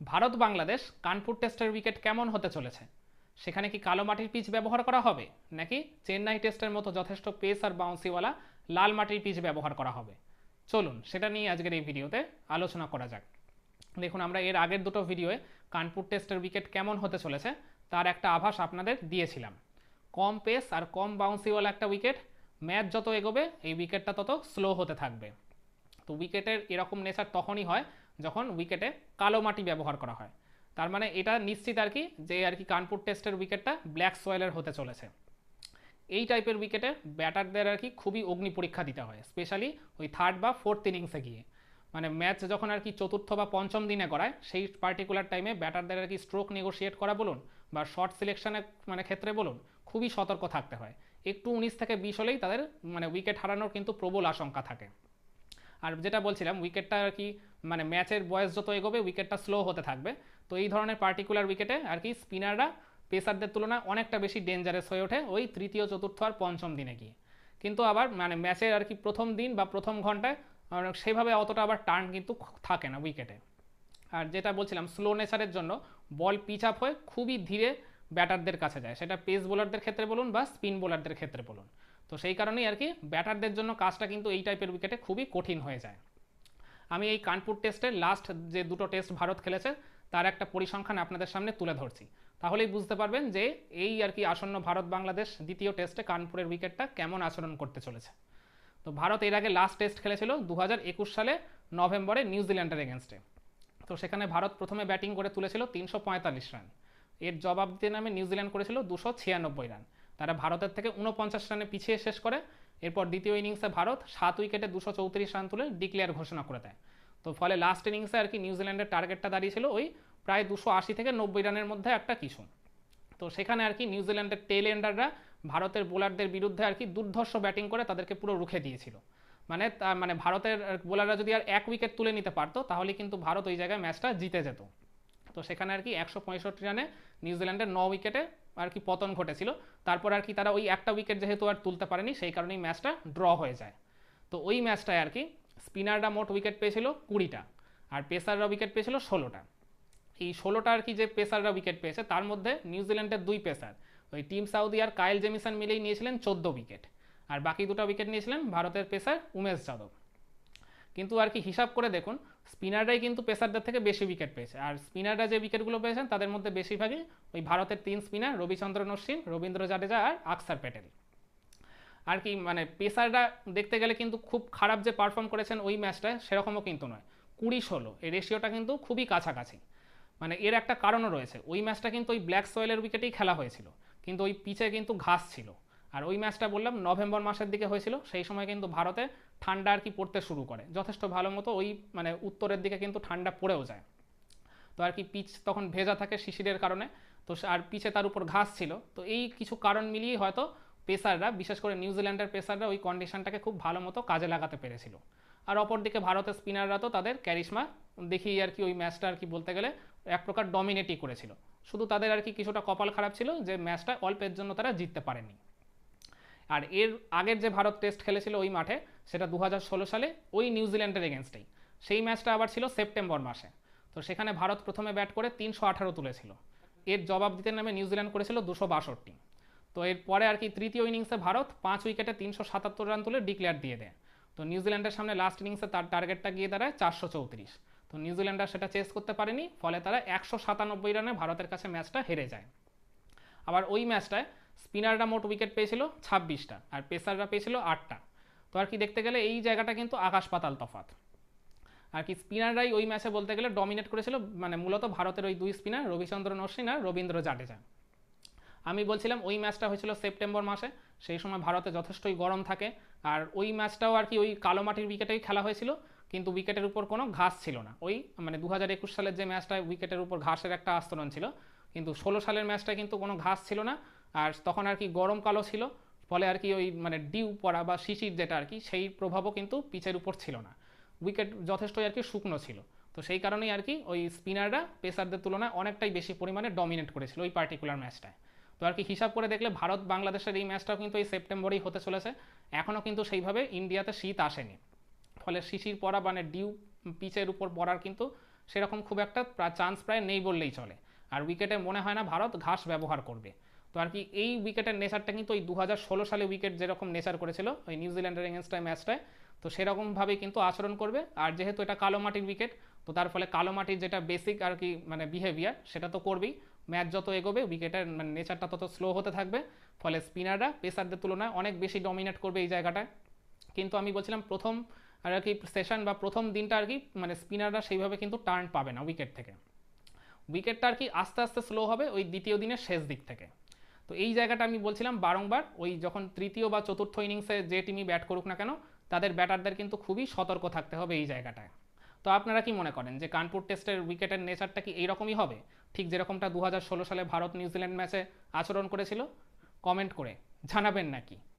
ভারত বাংলাদেশ কানপুর টেস্টের উইকেট কেমন হতে চলেছে? সেখানে কি কালো মাটির পিচ ব্যবহার করা হবে? নাকি চেন্নাই টেস্টের মতো যথেষ্ট পেস আর বাউন্সিওয়ালা লাল মাটির পিচ ব্যবহার করা হবে? চলুন, সেটা নিয়ে আজকের এই ভিডিওতে আলোচনা করা যাক। দেখুন, আমরা এর আগের দুটো ভিডিওয়ে কানপুর টেস্টের উইকেট কেমন হতে চলেছে, তার একটা আভাস আপনাদের দিয়েছিলাম। কম পেস আর কম বাউন্সিওয়ালা একটা উইকেট, ম্যাচ যত এগোবে, এই উইকেটটা তত স্লো হতে থাকবে। তো উইকেটের এরকম নেচার তখনই হয় যখন উইকেটে কালো মাটি ব্যবহার করা হয়। তার মানে এটা নিশ্চিত আর কি যে আর কি কানপুর টেস্টের উইকেটটা ব্ল্যাক সোয়েলের হতে চলেছে। এই টাইপের উইকেটে ব্যাটারদের আর কি খুবই অগ্নি পরীক্ষা দিতে হয় স্পেশালি ওই থার্ড বা ফোর্থ ইনিংসে গিয়ে। মানে ম্যাচ যখন আর কি চতুর্থ বা পঞ্চম দিনে করায় সেই পার্টিকুলার টাইমে ব্যাটারদের আর কি স্ট্রোক নেগোশিয়েট করা বলুন বা শর্ট সিলেকশনের মানে ক্ষেত্রে বলুন, খুবই সতর্ক থাকতে হয়। একটু উনিশ থেকে বিশ হলেই তাদের মানে উইকেট হারানোর কিন্তু প্রবল আশঙ্কা থাকে। আর যেটা বলছিলাম উইকেটটা আর কি মানে ম্যাচের বয়স যত এগোবে উইকেটটা স্লো হতে থাকবে। তো এই ধরনের পার্টিকুলার উইকেটে আর কি স্পিনাররা পেসারদের তুলনায় অনেকটা বেশি ডেঞ্জারাস হয়ে ওঠে ওই তৃতীয়, চতুর্থ আর পঞ্চম দিনে গিয়ে। কিন্তু আবার মানে ম্যাচের আর কি প্রথম দিন বা প্রথম ঘন্টায় সেভাবে অতটা আবার টার্ন কিন্তু থাকে না উইকেটে আর যেটা বলছিলাম স্লো নেচারের জন্য বল পিচ আপ হয়ে খুবই ধীরে ব্যাটারদের কাছে যায়। সেটা পেস বোলারদের ক্ষেত্রে বলুন বা স্পিন বোলারদের ক্ষেত্রে বলুন। তো সেই কারণেই আর কি ব্যাটারদের জন্য কাজটা কিন্তু এই টাইপের উইকেটে খুবই কঠিন হয়ে যায়। আমি এই কানপুর টেস্টের লাস্ট যে দুটো টেস্ট ভারত খেলেছে, তার একটা পরিসংখ্যান আপনাদের সামনে তুলে ধরছি। তাহলেই বুঝতে পারবেন যে এই আর কি আসন্ন ভারত বাংলাদেশ দ্বিতীয় টেস্টে কানপুরের উইকেটটা কেমন আচরণ করতে চলেছে। তো ভারত এর আগে লাস্ট টেস্ট খেলেছিল দু হাজার একুশ সালে নভেম্বরে নিউজিল্যান্ডের এগেনস্টে তো সেখানে ভারত প্রথমে ব্যাটিং করে তুলেছিল তিনশো পঁয়তাল্লিশ রান এর জবাব দিতে নামে নিউজিল্যান্ড করেছিল দুশো রান তারা ভারতের থেকে উনপঞ্চাশ রানে পিছিয়ে শেষ করে। এরপর দ্বিতীয় ইনিংসে ভারত সাত উইকেটে দুশো চৌত্রিশ রান তুলে ডিক্লেয়ার ঘোষণা করে দেয়। তো ফলে লাস্ট ইনিংসে আর কি নিউজিল্যান্ডের টার্গেটটা দাঁড়িয়েছিল ওই প্রায় দুশো আশি থেকে নব্বই রানের মধ্যে একটা কিছু তো সেখানে আর কি নিউজিল্যান্ডের টেল এন্ডাররা ভারতের বোলারদের বিরুদ্ধে আর কি দুর্ধর্ষ ব্যাটিং করে তাদেরকে পুরো রুখে দিয়েছিল। মানে মানে ভারতের বোলাররা যদি আর এক উইকেট তুলে নিতে পারতো, তাহলে কিন্তু ভারত ওই জায়গায় ম্যাচটা জিতে যেত। তো সেখানে আর কি একশো পঁয়ষট্টি রানে নিউজিল্যান্ডের ন উইকেটে আর কি পতন ঘটেছিল। তারপর আর কি তারা ওই একটা উইকেট যেহেতু আর তুলতে পারেনি, সেই কারণেই ম্যাচটা ড্র হয়ে যায়। তো ওই ম্যাচটায় আর কি স্পিনাররা মোট উইকেট পেয়েছিল কুড়িটা আর পেসাররা উইকেট পেয়েছিল ষোলোটা। এই ষোলোটা আর কি যে পেসাররা উইকেট পেয়েছে, তার মধ্যে নিউজিল্যান্ডের দুই পেসার ওই টিম সাউদি আর কায়েল জেমিসন মিলেই নিয়েছিলেন চোদ্দ উইকেট আর বাকি দুটো উইকেট নিয়েছিলেন ভারতের পেসার উমেশ যাদব। কিন্তু আর কি হিসাব করে দেখুন, স্পিনাররাই কিন্তু পেসারদের থেকে বেশি উইকেট পেয়েছে। আর স্পিনাররা যে উইকেটগুলো পেয়েছেন, তাদের মধ্যে বেশিরভাগই ওই ভারতের তিন স্পিনার রবিচন্দ্রন অশ্বিন, রবীন্দ্র জাডেজা আর আকসার প্যাটেল। আর কি মানে পেসাররা দেখতে গেলে কিন্তু খুব খারাপ যে পারফর্ম করেছেন ওই ম্যাচটায় সেরকমও কিন্তু নয়। কুড়ি ষোলো, এই রেশিওটা কিন্তু খুবই কাছাকাছি। মানে এর একটা কারণও রয়েছে। ওই ম্যাচটা কিন্তু ওই ব্ল্যাক সয়েলের উইকেটেই খেলা হয়েছিল। কিন্তু ওই পিচে কিন্তু ঘাস ছিল। আর ওই ম্যাচটা বললাম, নভেম্বর মাসের দিকে হয়েছিল, সেই সময় কিন্তু ভারতে ঠান্ডা আর কি পড়তে শুরু করে। যথেষ্ট ভালো মতো ওই মানে উত্তরের দিকে কিন্তু ঠান্ডা পড়েও যায়। তো আর কি পিচ তখন ভেজা থাকে শিশিরের কারণে, তো আর পিচে তার উপর ঘাস ছিল। তো এই কিছু কারণ মিলিয়ে হয়তো পেসাররা, বিশেষ করে নিউজিল্যান্ডের পেসাররা ওই কন্ডিশনটাকে খুব ভালো মতো কাজে লাগাতে পেরেছিল। আর অপরদিকে ভারতের স্পিনাররা তো তাদের ক্যারিশমা দেখেই আর কি ওই ম্যাচটা আর কি বলতে গেলে এক প্রকার ডমিনেটই করেছিল। শুধু তাদের আর কি কিছুটা কপাল খারাপ ছিল যে ম্যাচটা অল্পের জন্য তারা জিততে পারেনি। আর এর আগের যে ভারত টেস্ট খেলেছিল ওই মাঠে, সেটা দু হাজার ষোলো সালে ওই নিউজিল্যান্ডের এগেনস্টেই সেই ম্যাচটা আবার ছিল সেপ্টেম্বর মাসে। তো সেখানে ভারত প্রথমে ব্যাট করে তিনশো আঠারো তুলেছিল। এর জবাব দিতে নামে নিউজিল্যান্ড করেছিল দুশো বাষট্টি। তো এরপরে আর কি তৃতীয় ইনিংসে ভারত পাঁচ উইকেটে তিনশো সাতাত্তর রান তুলে ডিক্লেয়ার দিয়ে দেয়। তো নিউজিল্যান্ডের সামনে লাস্ট ইনিংসে তার টার্গেটটা গিয়ে দাঁড়ায় চারশো চৌত্রিশ। তো নিউজিল্যান্ডার সেটা চেস করতে পারেনি, ফলে তারা একশো সাতানব্বই রানে ভারতের কাছে ম্যাচটা হেরে যায়। আবার ওই ম্যাচটায় স্পিনাররা মোট উইকেট পেয়েছিল ছাব্বিশটা আর পেসাররা পেয়েছিল আটটা। তো আর কি দেখতে গেলে এই জায়গাটা কিন্তু আকাশ পাতাল তফাৎ। আর কি স্পিনাররাই ওই ম্যাচে বলতে গেলে ডমিনেট করেছিল মানে মূলত ভারতের ওই দুই স্পিনার, রবিচন্দ্রন অশ্বিন আর রবীন্দ্র জাডেজা। আমি বলছিলাম ওই ম্যাচটা হয়েছিল সেপ্টেম্বর মাসে, সেই সময় ভারতে যথেষ্টই গরম থাকে। আর ওই ম্যাচটাও আর কি ওই কালো মাটির উইকেটেই খেলা হয়েছিল, কিন্তু উইকেটের উপর কোনো ঘাস ছিল না। ওই মানে দু হাজার একুশ সালের যে ম্যাচটায় উইকেটের উপর ঘাসের একটা আস্তরণ ছিল, কিন্তু ষোলো সালের ম্যাচটায় কিন্তু কোনো ঘাস ছিল না। আর তখন আর কি গরমকালও ছিল, ফলে আর কি ওই মানে ডিউ পড়া বা শিশির যেটা আর কি, সেই প্রভাবও কিন্তু পিচের উপর ছিল না। উইকেট যথেষ্টই আর কি শুকনো ছিল। তো সেই কারণেই আর কি ওই স্পিনাররা পেসারদের তুলনায় অনেকটাই বেশি পরিমাণে ডমিনেট করেছিল ওই পার্টিকুলার ম্যাচটায় তো আর কি হিসাব করে দেখলে ভারত বাংলাদেশের এই ম্যাচটাও কিন্তু এই সেপ্টেম্বরেই হতে চলেছে। এখনও কিন্তু সেইভাবে ইন্ডিয়াতে শীত আসেনি। ফলে শিশির পড়া মানে ডিউ পিচের উপর পড়ার কিন্তু সেরকম খুব একটা চান্স প্রায় নেই বললেই চলে। আর উইকেটে মনে হয় না ভারত ঘাস ব্যবহার করবে। তো আর কি এই উইকেটের নেচারটা কিন্তু ওই দু হাজার ষোলো সালে উইকেট যেরকম নেচার করেছিল, ওই নিউজিল্যান্ডের এগেনস্টায় ম্যাচটায় তো সেরকমভাবেই কিন্তু আচরণ করবে। আর যেহেতু এটা কালো মাটির উইকেট তো তার ফলে কালো মাটির যেটা বেসিক আর কি মানে বিহেভিয়ার সেটা তো করবেই। ম্যাচ যত এগোবে উইকেটের মানে নেচারটা তত স্লো হতে থাকবে। ফলে স্পিনাররা পেসারদের তুলনায় অনেক বেশি ডমিনেট করবে এই জায়গাটায়। কিন্তু আমি বলছিলাম প্রথম আর কি সেশন বা প্রথম দিনটা আর কি মানে স্পিনাররা সেইভাবে কিন্তু টার্ন পাবে না উইকেট থেকে। উইকেটটা আর কি আস্তে আস্তে স্লো হবে ওই দ্বিতীয় দিনের শেষ দিক থেকে। তো এই জায়গাটা আমি বলছিলাম বারংবার, ওই যখন তৃতীয় বা চতুর্থ ইনিংসে যে টিমই ব্যাট করুক না কেন, তাদের ব্যাটারদের কিন্তু খুবই সতর্ক থাকতে হবে এই জায়গাটায়। তো আপনারা কি মনে করেন যে কানপুর টেস্টের উইকেটের নেচারটা কি এইরকমই হবে? ঠিক যেরকমটা দু হাজার ষোলো সালে ভারত নিউজিল্যান্ড ম্যাচে আচরণ করেছিল? কমেন্ট করে জানাবেন নাকি?